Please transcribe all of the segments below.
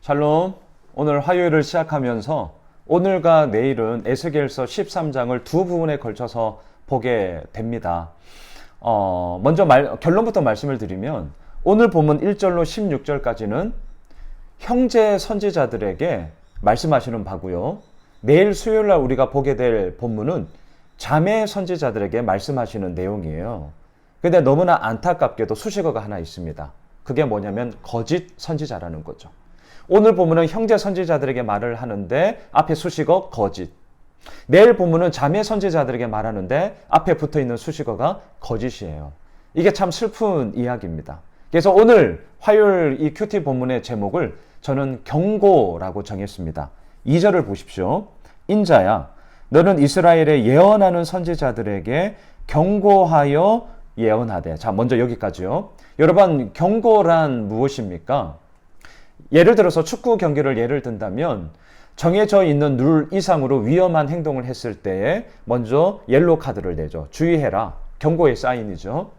샬롬. 오늘 화요일을 시작하면서 오늘과 내일은 에스겔서 13장을 두 부분에 걸쳐서 보게 됩니다. 어, 먼저 말, 결론부터 말씀을 드리면 오늘 본문 1절로 16절까지는 형제 선지자들에게 말씀하시는 바고요. 내일 수요일 날 우리가 보게 될 본문은 자매 선지자들에게 말씀하시는 내용이에요. 근데 너무나 안타깝게도 수식어가 하나 있습니다. 그게 뭐냐면 거짓 선지자라는 거죠. 오늘 본문은 형제 선지자들에게 말을 하는데 앞에 수식어 거짓. 내일 본문은 자매 선지자들에게 말하는데 앞에 붙어 있는 수식어가 거짓이에요. 이게 참 슬픈 이야기입니다. 그래서 오늘 화요일 이 큐티 본문의 제목을 저는 경고라고 정했습니다. 2절을 보십시오. 인자야, 너는 이스라엘에 예언하는 선지자들에게 경고하여 예언하되. 자, 먼저 여기까지요. 여러분, 경고란 무엇입니까? 예를 들어서 축구 경기를 예를 든다면 정해져 있는 룰 이상으로 위험한 행동을 했을 때에 먼저 옐로 카드를 내죠. 주의해라. 경고의 사인이죠.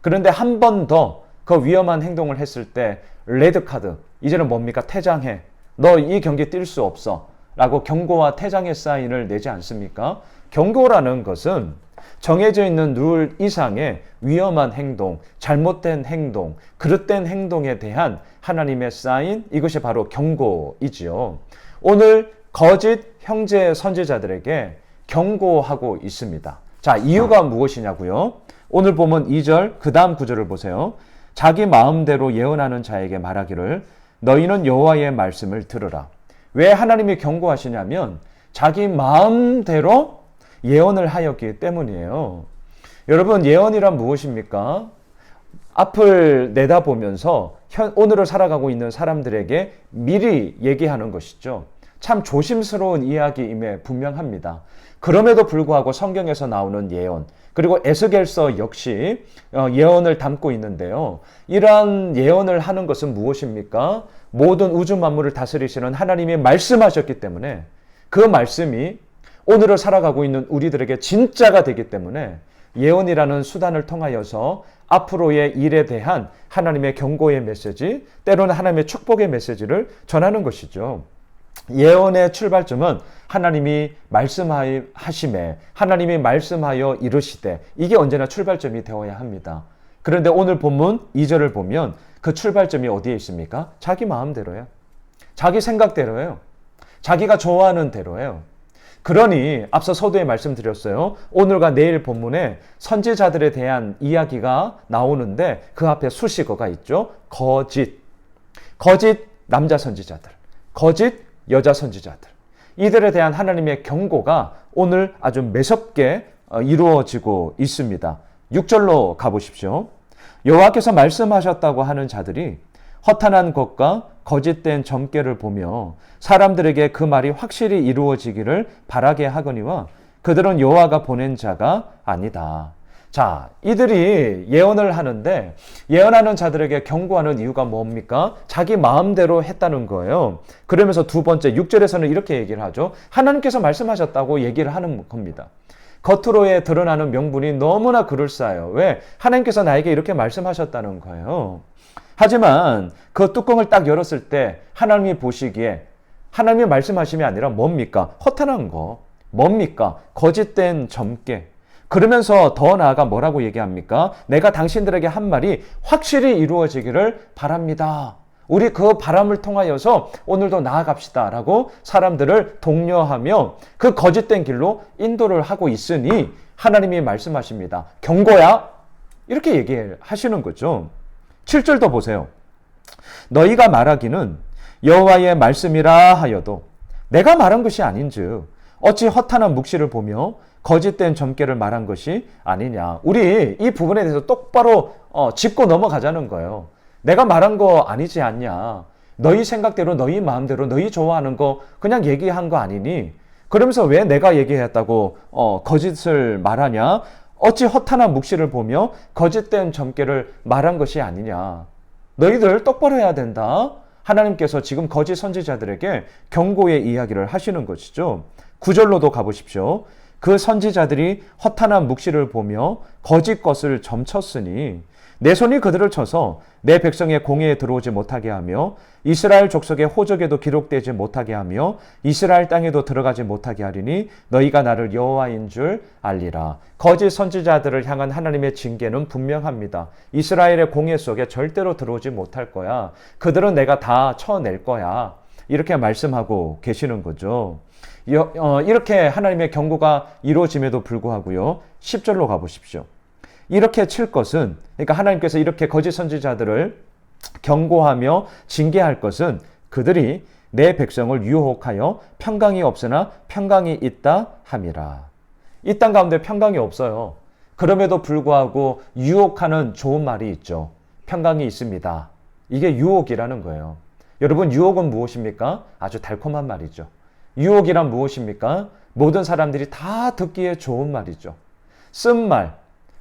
그런데 한 번 더 그 위험한 행동을 했을 때 레드 카드. 이제는 뭡니까? 퇴장해. 너 이 경기 뛸 수 없어. 라고 경고와 퇴장의 사인을 내지 않습니까? 경고라는 것은 정해져 있는 룰 이상의 위험한 행동, 잘못된 행동, 그릇된 행동에 대한 하나님의 사인, 이것이 바로 경고이지요. 오늘 거짓 형제 선지자들에게 경고하고 있습니다. 자, 이유가 무엇이냐고요? 오늘 보면 2절, 그 다음 구절을 보세요. 자기 마음대로 예언하는 자에게 말하기를 너희는 여호와의 말씀을 들으라. 왜 하나님이 경고하시냐면 자기 마음대로 예언을 하였기 때문이에요. 여러분, 예언이란 무엇입니까? 앞을 내다보면서 현, 오늘을 살아가고 있는 사람들에게 미리 얘기하는 것이죠. 참 조심스러운 이야기임에 분명합니다. 그럼에도 불구하고 성경에서 나오는 예언, 그리고 에스겔서 역시 어, 예언을 담고 있는데요. 이러한 예언을 하는 것은 무엇입니까? 모든 우주 만물을 다스리시는 하나님이 말씀하셨기 때문에 그 말씀이 오늘을 살아가고 있는 우리들에게 진짜가 되기 때문에 예언이라는 수단을 통하여서 앞으로의 일에 대한 하나님의 경고의 메시지, 때로는 하나님의 축복의 메시지를 전하는 것이죠. 예언의 출발점은 하나님이 말씀하심에 하나님이 말씀하여 이르시되 이게 언제나 출발점이 되어야 합니다. 그런데 오늘 본문 2절을 보면 그 출발점이 어디에 있습니까? 자기 마음대로예요. 자기 생각대로예요. 자기가 좋아하는 대로예요. 그러니 앞서 서두에 말씀드렸어요. 오늘과 내일 본문에 선지자들에 대한 이야기가 나오는데 그 앞에 수식어가 있죠. 거짓. 거짓 남자 선지자들. 거짓 여자 선지자들. 이들에 대한 하나님의 경고가 오늘 아주 매섭게 어, 이루어지고 있습니다. 6절로 가보십시오. 여호와께서 말씀하셨다고 하는 자들이 허탄한 것과 거짓된 점괘를 보며 사람들에게 그 말이 확실히 이루어지기를 바라게 하거니와 그들은 여호와가 보낸 자가 아니다. 자, 이들이 예언을 하는데 예언하는 자들에게 경고하는 이유가 뭡니까? 자기 마음대로 했다는 거예요. 그러면서 두 번째 6절에서는 이렇게 얘기를 하죠. 하나님께서 말씀하셨다고 얘기를 하는 겁니다. 겉으로의 드러나는 명분이 너무나 그럴싸해요. 왜? 하나님께서 나에게 이렇게 말씀하셨다는 거예요. 하지만 그 뚜껑을 딱 열었을 때 하나님이 보시기에 하나님이 말씀하심이 아니라 뭡니까? 허탄한 거. 뭡니까? 거짓된 점괘. 그러면서 더 나아가 뭐라고 얘기합니까? 내가 당신들에게 한 말이 확실히 이루어지기를 바랍니다. 우리 그 바람을 통하여서 오늘도 나아갑시다. 라고 사람들을 독려하며 그 거짓된 길로 인도를 하고 있으니 하나님이 말씀하십니다. 경고야? 이렇게 얘기하시는 거죠. 7절도 보세요. 너희가 말하기는 여호와의 말씀이라 하여도 내가 말한 것이 아닌즉 어찌 허탄한 묵시를 보며 거짓된 점괘를 말한 것이 아니냐. 우리 이 부분에 대해서 똑바로 어, 짚고 넘어가자는 거예요. 내가 말한 거 아니지 않냐. 너희 생각대로 너희 마음대로 너희 좋아하는 거 그냥 얘기한 거 아니니? 그러면서 왜 내가 얘기했다고 어, 거짓을 말하냐? 어찌 허탄한 묵시를 보며 거짓된 점괘를 말한 것이 아니냐. 너희들 똑바로 해야 된다. 하나님께서 지금 거짓 선지자들에게 경고의 이야기를 하시는 것이죠. 구절로도 가보십시오. 그 선지자들이 허탄한 묵시를 보며 거짓 것을 점쳤으니 내 손이 그들을 쳐서 내 백성의 공회에 들어오지 못하게 하며 이스라엘 족속의 호적에도 기록되지 못하게 하며 이스라엘 땅에도 들어가지 못하게 하리니 너희가 나를 여호와인 줄 알리라. 거짓 선지자들을 향한 하나님의 징계는 분명합니다. 이스라엘의 공회 속에 절대로 들어오지 못할 거야. 그들은 내가 다 쳐낼 거야. 이렇게 말씀하고 계시는 거죠. 어, 이렇게 하나님의 경고가 이루어짐에도 불구하고요. 10절로 가보십시오. 이렇게 칠 것은 그러니까 하나님께서 이렇게 거짓 선지자들을 경고하며 징계할 것은 그들이 내 백성을 유혹하여 평강이 없으나 평강이 있다 함이라. 이 땅 가운데 평강이 없어요. 그럼에도 불구하고 유혹하는 좋은 말이 있죠. 평강이 있습니다. 이게 유혹이라는 거예요. 여러분, 유혹은 무엇입니까? 아주 달콤한 말이죠. 유혹이란 무엇입니까? 모든 사람들이 다 듣기에 좋은 말이죠. 쓴 말,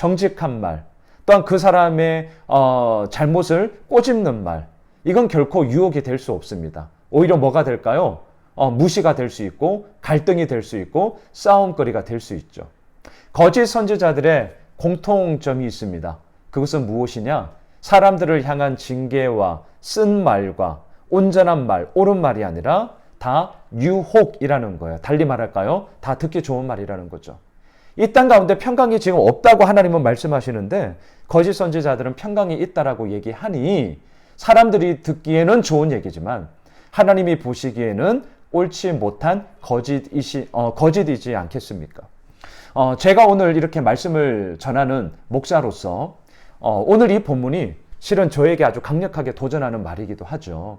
정직한 말, 또한 그 사람의 어, 잘못을 꼬집는 말, 이건 결코 유혹이 될 수 없습니다. 오히려 뭐가 될까요? 어, 무시가 될 수 있고 갈등이 될 수 있고 싸움거리가 될 수 있죠. 거짓 선지자들의 공통점이 있습니다. 그것은 무엇이냐? 사람들을 향한 징계와 쓴 말과 온전한 말, 옳은 말이 아니라 다 유혹이라는 거예요. 달리 말할까요? 다 듣기 좋은 말이라는 거죠. 이 땅 가운데 평강이 지금 없다고 하나님은 말씀하시는데 거짓 선지자들은 평강이 있다라고 얘기하니 사람들이 듣기에는 좋은 얘기지만 하나님이 보시기에는 옳지 못한 거짓이시, 어, 거짓이지 않겠습니까? 어, 제가 오늘 이렇게 말씀을 전하는 목사로서 어, 오늘 이 본문이 실은 저에게 아주 강력하게 도전하는 말이기도 하죠.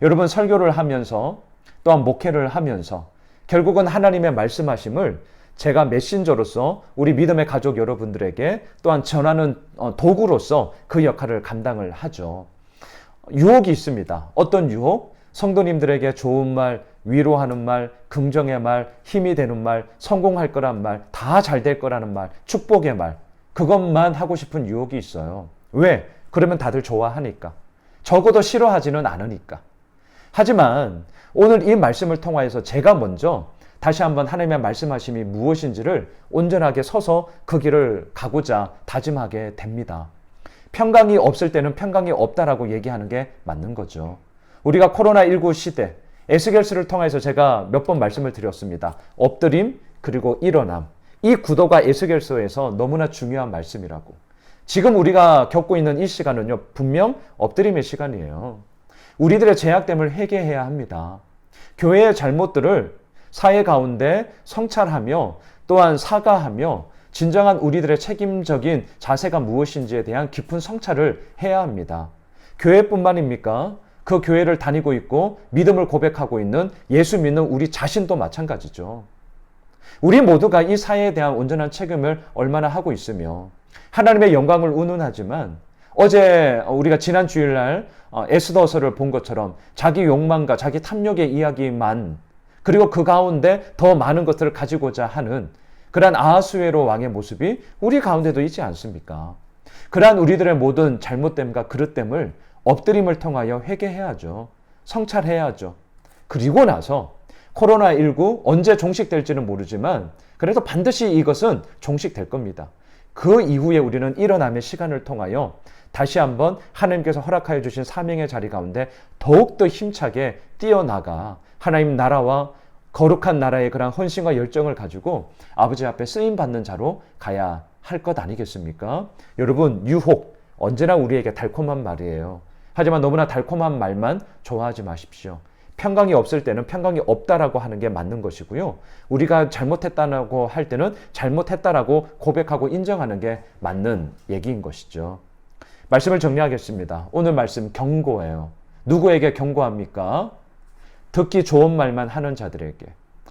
여러분 설교를 하면서 또한 목회를 하면서 결국은 하나님의 말씀하심을 제가 메신저로서 우리 믿음의 가족 여러분들에게 또한 전하는 어, 도구로서 그 역할을 감당을 하죠. 유혹이 있습니다. 어떤 유혹? 성도님들에게 좋은 말, 위로하는 말, 긍정의 말, 힘이 되는 말, 성공할 거란 말, 다 잘 될 거라는 말, 축복의 말. 그것만 하고 싶은 유혹이 있어요. 왜? 그러면 다들 좋아하니까. 적어도 싫어하지는 않으니까. 하지만 오늘 이 말씀을 통하여서 제가 먼저 다시 한번 하나님의 말씀하심이 무엇인지를 온전하게 서서 그 길을 가고자 다짐하게 됩니다. 평강이 없을 때는 평강이 없다라고 얘기하는 게 맞는 거죠. 우리가 코로나19 시대, 에스겔스를 통해서 제가 몇 번 말씀을 드렸습니다. 엎드림, 그리고 일어남. 이 구도가 에스겔서에서 너무나 중요한 말씀이라고. 지금 우리가 겪고 있는 이 시간은요, 분명 엎드림의 시간이에요. 우리들의 제약됨을 회개해야 합니다. 교회의 잘못들을 사회 가운데 성찰하며 또한 사과하며 진정한 우리들의 책임적인 자세가 무엇인지에 대한 깊은 성찰을 해야 합니다. 교회뿐만입니까? 그 교회를 다니고 있고 믿음을 고백하고 있는 예수 믿는 우리 자신도 마찬가지죠. 우리 모두가 이 사회에 대한 온전한 책임을 얼마나 하고 있으며 하나님의 영광을 운운하지만 어제 우리가 지난 주일날 어, 에스더서를 본 것처럼 자기 욕망과 자기 탐욕의 이야기만 그리고 그 가운데 더 많은 것들을 가지고자 하는 그러한 아하수에로 왕의 모습이 우리 가운데도 있지 않습니까? 그러한 우리들의 모든 잘못됨과 그릇됨을 엎드림을 통하여 회개해야죠. 성찰해야죠. 그리고 나서 코로나19 언제 종식될지는 모르지만 그래도 반드시 이것은 종식될 겁니다. 그 이후에 우리는 일어남의 시간을 통하여 다시 한번 하나님께서 허락하여 주신 사명의 자리 가운데 더욱더 힘차게 뛰어나가 하나님 나라와 거룩한 나라의 그런 헌신과 열정을 가지고 아버지 앞에 쓰임 받는 자로 가야 할 것 아니겠습니까? 여러분 유혹 언제나 우리에게 달콤한 말이에요. 하지만 너무나 달콤한 말만 좋아하지 마십시오. 평강이 없을 때는 평강이 없다라고 하는 게 맞는 것이고요. 우리가 잘못했다고 할 때는 잘못했다라고 고백하고 인정하는 게 맞는 얘기인 것이죠. 말씀을 정리하겠습니다. 오늘 말씀 경고예요. 누구에게 경고합니까? 듣기 좋은 말만 하는 자들에게.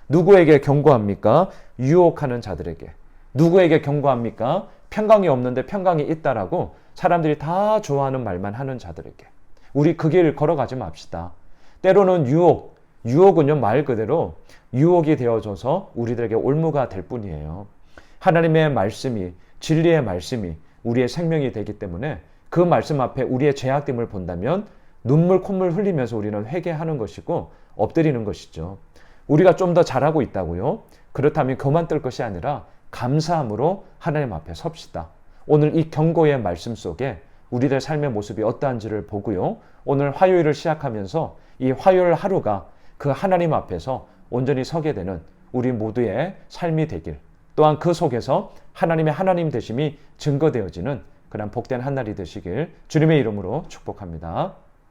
누구에게 경고합니까? 유혹하는 자들에게. 누구에게 경고합니까? 평강이 없는데 평강이 있다라고 사람들이 다 좋아하는 말만 하는 자들에게. 우리 그 길을 걸어가지 맙시다. 때로는 유혹, 유혹은요, 말 그대로 유혹이 되어져서 우리들에게 올무가 될 뿐이에요. 하나님의 말씀이, 진리의 말씀이 우리의 생명이 되기 때문에 그 말씀 앞에 우리의 죄악됨을 본다면 눈물, 콧물 흘리면서 우리는 회개하는 것이고 엎드리는 것이죠. 우리가 좀 더 잘하고 있다고요? 그렇다면 그만 뜰 것이 아니라 감사함으로 하나님 앞에 섭시다. 오늘 이 경고의 말씀 속에 우리들의 삶의 모습이 어떠한지를 보고요. 오늘 화요일을 시작하면서 이 화요일 하루가 그 하나님 앞에서 온전히 서게 되는 우리 모두의 삶이 되길 또한 그 속에서 하나님의 하나님 되심이 증거되어지는 그런 복된 한 날이 되시길 주님의 이름으로 축복합니다.